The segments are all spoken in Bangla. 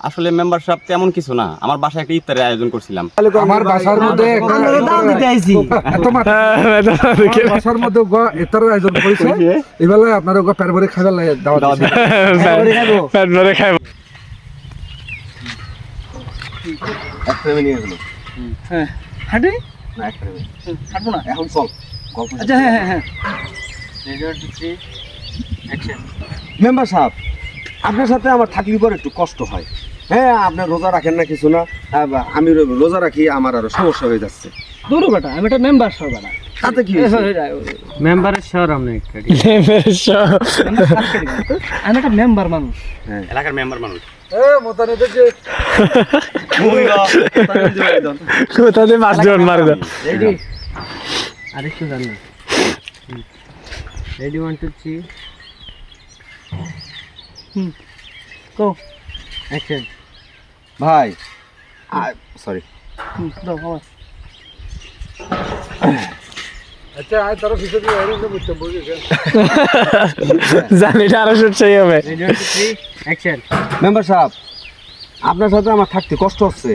আসলে মেম্বারশিপ তেমন কিছু না। আমার বাসায় একটা ইফতারের আয়োজন করছিলাম। আমার বাসার মধ্যে একটা- এত মাত্র আমার বাসার মধ্যে ইফতারের আয়োজন করেছে। এবেলায় আপনারা গো পেট ভরে খাইবার লাগে দাওয়াত দাওয়াত দিছে। পেট ভরে খাই হ্যাঁ। হাঁটি হাঁটবো না। এখন চল আচ্ছা হ্যাঁ হ্যাঁ হ্যাঁ। মেম্বার সাহেব আপনার সাথে আমার থাকলে পরে একটু কষ্ট হয়। হ্যাঁ আপনি রোজা রাখেন না কিছু না। আমি রোজা রাখি আমার আরও সমস্যা হয়ে যাচ্ছে। দূর বেটা আমি একটা মেম্বার সব বেটা। তাতে কি হয়েছে? মেম্বারের শহর আমরা আমি একটা মেম্বার মানুষ। এলাকার মেম্বার মানুষ। এ, মোতানেদের যে কোথা দিয়ে মাছ জন মারে দাও রেডি। আরেকটু জানো ready one two three action ভাই সরি আচ্ছা আরও হবে। মেম্বার সাহেব আপনার সাথে আমার থাকতে কষ্ট হচ্ছে।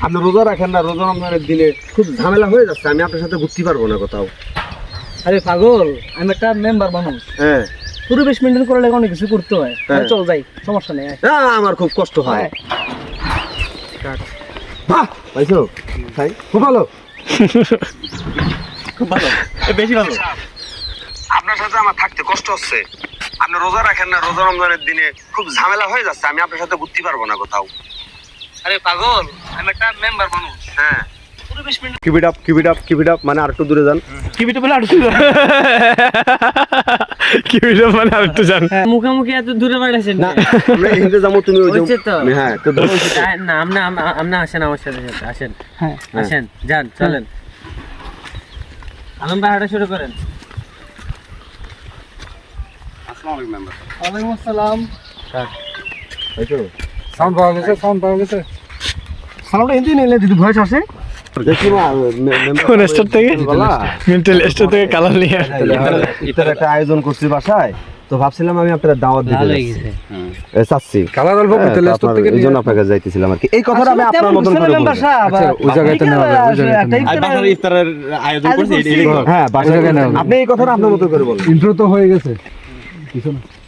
আপনি রোজা রাখেন না রোজা রমজানের দিনে খুব ঝামেলা হয়ে যাচ্ছে আমি আপনার সাথে ঘুরতে পারব না কোথাও। আরে পাগল আমি একটা মেম্বার মানুষ। হ্যাঁ। পরিবেশ মেনটেন করার লাগে অনেক কিছু করতে হয়। হ্যাঁ। চল যাই সমস্যা নেই। আমার খুব কষ্ট হয়। বাহ! পাইছো? ভাই খুব ভালো। খুব ভালো। বেশি ভালো। আপনার সাথে আমার থাকতে কষ্ট হচ্ছে। আপনি রোজা রাখেন না রোজা রমজানের দিনে খুব ঝামেলা হয়ে যাচ্ছে। আমি আপনার সাথে ঘুরতে পারব না কোথাও। আরে পাগল আমি একটা মেম্বার মানুষ। হ্যাঁ। আপ আপ আপ মানে আর একটু দূরে যান। কি মানে আর একটু জান মুখামুখি এত দূরে বাড়াইছেন না আমরা হিন্দে যাব। তুমি ওই তো। হ্যাঁ তো না আসেন আমার সাথে সাথে আসেন। হ্যাঁ। আসেন যান চলেন। আলম ভাই হাঁটা শুরু করেন। আসসালামু আলাইকুম মেম্বার। ওয়ালাইকুম আসসালাম। সাউন্ড পাওয়া গেছে সাউন্ড পাওয়া গেছে। সালামটা হিন্দি নিলে যদি ভয়েস আসে। কোন স্টোর থেকে মেন্টাল স্টোর থেকে কালার নিয়ে ইফতার একটা আয়োজন করছি বাসায় তো ভাবছিলাম আমি আপনার দাওয়াত দিতে হয়ে চাচ্ছি কালার অল্প হ্যাঁ, স্টোর থেকে এই জন্য আপনার কাছে যাইতেছিলাম আর কি এই কথাটা আমি আপনার মতন করে বলব আচ্ছা, ওই জায়গাতে নেওয়া যাবে, ওই জায়গাতে আর বাসার ইফতারের আয়োজন করছি হ্যাঁ বাসায় জায়গায় আপনি এই কথাটা আপনার মতো করে বলুন ইন্ট্রো তো হয়ে গেছে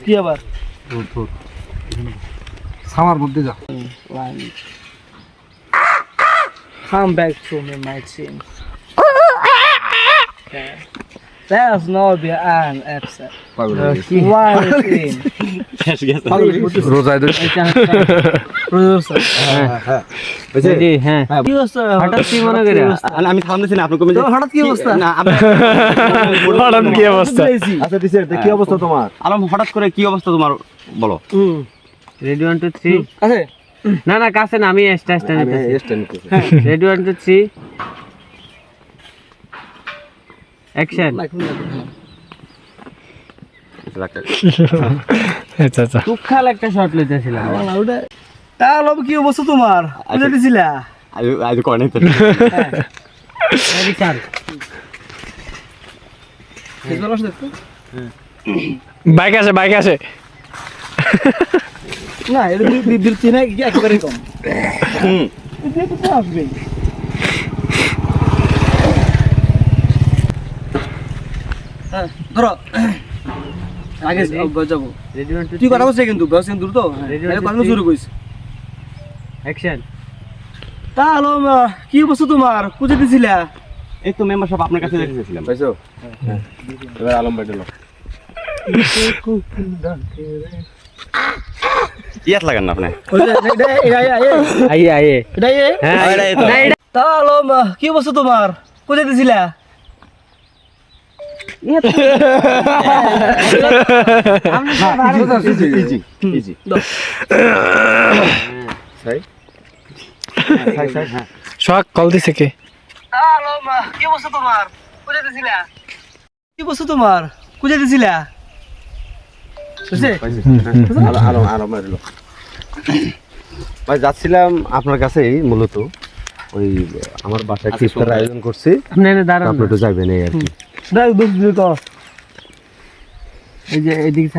কি আবার সামার মধ্যে যা Come back to me, my team. There's no be an upset. Why team? রোজায় হ্যাঁ করে? আর আমি থামতেছি না আপনি কমে হঠাৎ কি অবস্থা? হঠাৎ কি অবস্থা? আচ্ছা টিচার কি অবস্থা তোমার? আলম হঠাৎ করে কি অবস্থা তোমার? বলো। রেডি ওয়ান টু থ্রি আছে? না না কাছে না আমি এসটা এসটা আমি নিতেছি। নিতেছি। Ready one two three. Action আচ্ছা আচ্ছা। একটা শট লইতেছিলাম। তা লব কি অবস্থা তোমার? বুঝে দিছিলা আজ আজ করে তো। রেডি স্যার ফেসবুক আসছে তো? বাইক আছে বাইক আছে না এটা বিবৃতি না কি একেবারে কম। তো আসবে হ্যাঁ ধরো। আগে যাব তুই কথা বলছিস কিন্তু বয়স কিন্তু তো। কথা শুরু করিস? অ্যাকশন তা হলো কি অবস্থা তোমার? পুজো দিছিলা? এই তো মেম্বারশিপ আপনার কাছে দেখেছিলাম পাইছো? হ্যাঁ। এবার আলম ভাই ইয়াত লাগান না আপনি? আইয়ে আইয়ে হ্যাঁ। তা কি অবস্থা তোমার? দিছিলা হ্যাঁ শখ কল দিছে কে? তা হলো কি অবস্থা তোমার? পুজো দিছিলা কি অবস্থা তোমার? পুজো দিছিলা আলো আলো ভাই যাচ্ছিলাম আপনার কাছেই মূলত। ওই আমার বাসায় আচ্ছা, ইফতার আয়োজন করছি। আপনি একটু যাবেন এই আর কি। এই যে এদিকে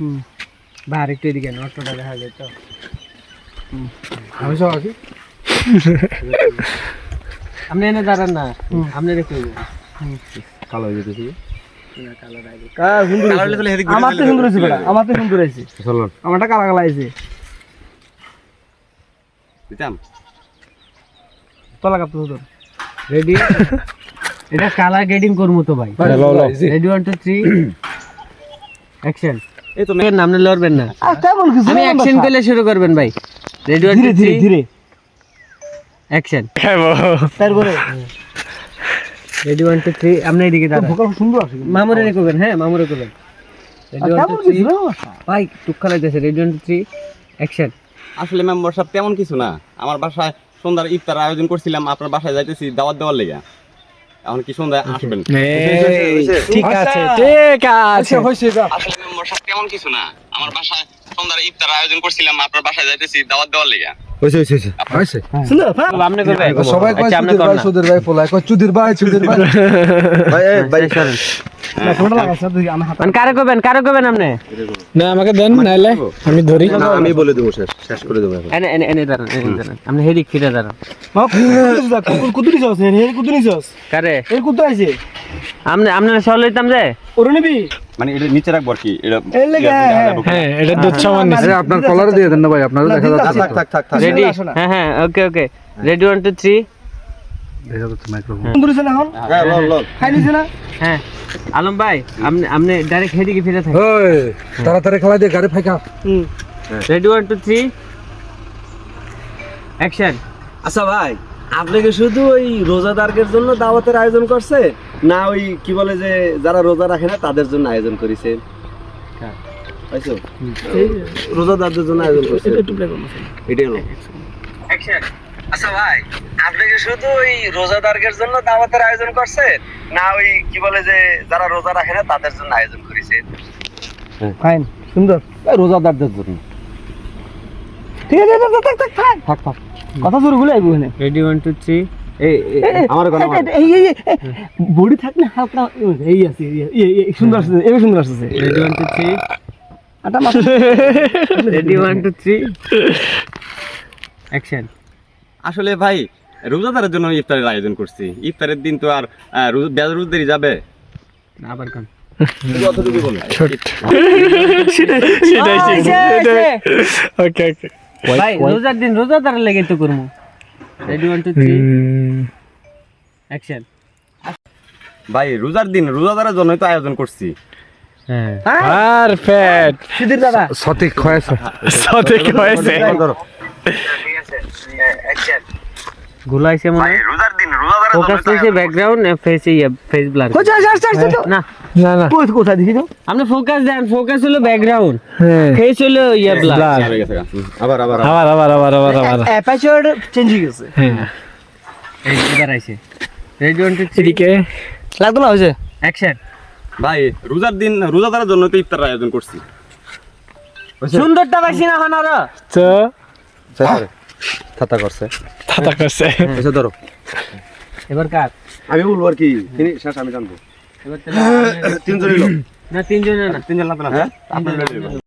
হুম। আরেকটু এদিকে অটোটা দেখা যায় তো। আমি সব আছি। আপনি এনে দাঁড়ান না। আপনি রেখে কালো হয়ে যেতেছি? আমার তো সুন্দর হয়েছে। আমার তো সুন্দর হয়েছে আমারটা কালা কালা হয়েছে। দিতাম। তলা কাপতে হতো রেডি এটা কালার গ্রেডিং করব তো ভাই। ভাই, লও, লও। এই যে, ready one two three action এই তো এর নামে লড়বেন না। তেমন কিছু আমি অ্যাকশন করলে শুরু করবেন ভাই। রেডি ওয়ান টু ধীরে থ্রি অ্যাকশন তারপরে রেডি ওয়ান টু থ্রি আপনি এদিকে দাঁড়ান ভোকাল সুন্দর আছে। মামুরে করবেন হ্যাঁ মামুরে করবেন রেডি ওয়ান টু থ্রি কিছু না, বাসা। ভাই টুক খালাইতেছে ready one two three action আসলে মেম্বার সাহেব তেমন কিছু না। আমার বাসায় সন্ধ্যার ইফতার আয়োজন করছিলাম আপনার বাসায় যাইতেছি দাওয়াত দেওয়ার লেগে। এখন কি সন্ধ্যায় আসবেন? ঠিক আছে। ঠিক আছে। যা। আসলে মেম্বার সাহেব তেমন কিছু না। আমার বাসায় সন্ধ্যার ইফতার আয়োজন করছিলাম আপনার বাসায় যাইতেছি দাওয়াত দেওয়ার লেগে। শুনো, হ্যাঁ। সবাই কয় আচ্ছা, চুদির কর ভাই সুধীর ভাই পোলায় কয় চুদির ভাই চুদির ভাই। ভাই ভাই মানে কারে করবেন কারে করবেন আপনি? না আমাকে দেন নাইলে আমি ধরি। আমি বলে দেবো শেষ শেষ করে দেবো এনে এনে এনে দাঁড়ান এনে দাঁড়ান। আপনি হেদিক ফিরে দাঁড়ান। মা, কুতুরি যা, কুতুর- কুতুরি যাস, এর- এর যাস। কারে? এর কুতুর আইছে। আপনি আপনারা সহ লইতাম যে? ওরে নিবি? মানে এটা নিচে রাখব আর কি এটা এর লেগে, হ্যাঁ। হ্যাঁ। এটা দুধ সমান নিছে। আপনার কলারে দিয়ে দেন না ভাই আপনারা না, দেখা দিদা, যাচ্ছে। থাক থাক থাক থাক। রেডি হ্যাঁ হ্যাঁ okay okay ready one two three দেখা যাচ্ছে মাইক্রোফোন সুন্দর এখন? হ্যাঁ লল লল খাই নিছে না? হ্যাঁ। আলম ভাই আপনি আপনি ডাইরেক্ট হেদিকে ফিরে থাকেন ওই তাড়াতাড়ি খেলা দিয়ে গাড়ি ফাঁকা হুম। Ready one two three action আচ্ছা ভাই আপনি কি শুধু ওই রোজাদারদের জন্য দাওয়াতের আয়োজন করছে? না ওই কি বলে যে যারা রোজা রাখে না তাদের জন্য আয়োজন করেছে? পাইছো? রোজাদারদের জন্য আয়োজন করছে। এটাই হলো। অ্যাকশন আচ্ছা ভাই আপনি কি শুধু ওই রোজাদারদের জন্য দাওয়াতের আয়োজন করছে না ওই কি বলে যে যারা রোজা রাখে না তাদের জন্য আয়োজন করেছে? ফাইন, সুন্দর। রোজাদারদের জন্য। ঠিক আছে, থাক, থাক, থাক, থাক। থাক থাক। কথা জোরে বলে আইবো এখানে। রেডি ওয়ান টু থ্রি এই এই, আমার কথা এই, এই, এই, এই, এই, থাকলে হালকা এই আছে এই, সুন্দর আসছে সুন্দর আসছে রেডি ওয়ান টু থ্রি আটা মাথা। Ready one two three action আসলে ভাই রোজাদারের জন্য ইফতারের আয়োজন করছি। ইফতারের দিন তো আর বেরোজদেরই যাবে। আবার কোন? ভাই রোজার দিন রোজাদার লেগে তো করব ready one two three action ভাই রোজার দিন রোজাদারের জন্যই তো আয়োজন করছি। হ্যাঁ। পারফেক্ট সুধীর দাদা। সঠিক হয়েছে। সঠিক হয়েছে। গুলাইছে মনে হয় রোজার দিন রোজাদারের ফোকাস হয়েছে ব্যাকগ্রাউন্ড ফেস ইয়ে ফেস ব্লার তো না না না কোথায় দেখি তো আপনি ফোকাস দেন ফোকাস হলো ব্যাকগ্রাউন্ড হ্যাঁ ফেস হলো ইয়ে ব্লার। হয়ে। আবার আবার আবার আবার আবার আবার আবার অ্যাপারচার চেঞ্জ হয়ে গেছে হ্যাঁ এবার আইছে এদিকে লাগতো না হয়েছে অ্যাকশন ভাই রোজার দিন রোজাদারের জন্য তো ইফতার আয়োজন করছি সুন্দরটা পাইছি না হানারা তো থাতা করছে থাতা করছে এসে ধরো। এবার কার? আমি বলব আর কি তিনি শেষ আমি জানব। এবার তাহলে তিনজনই না তিনজনে না। তিনজন লাগবে না হ্যাঁ?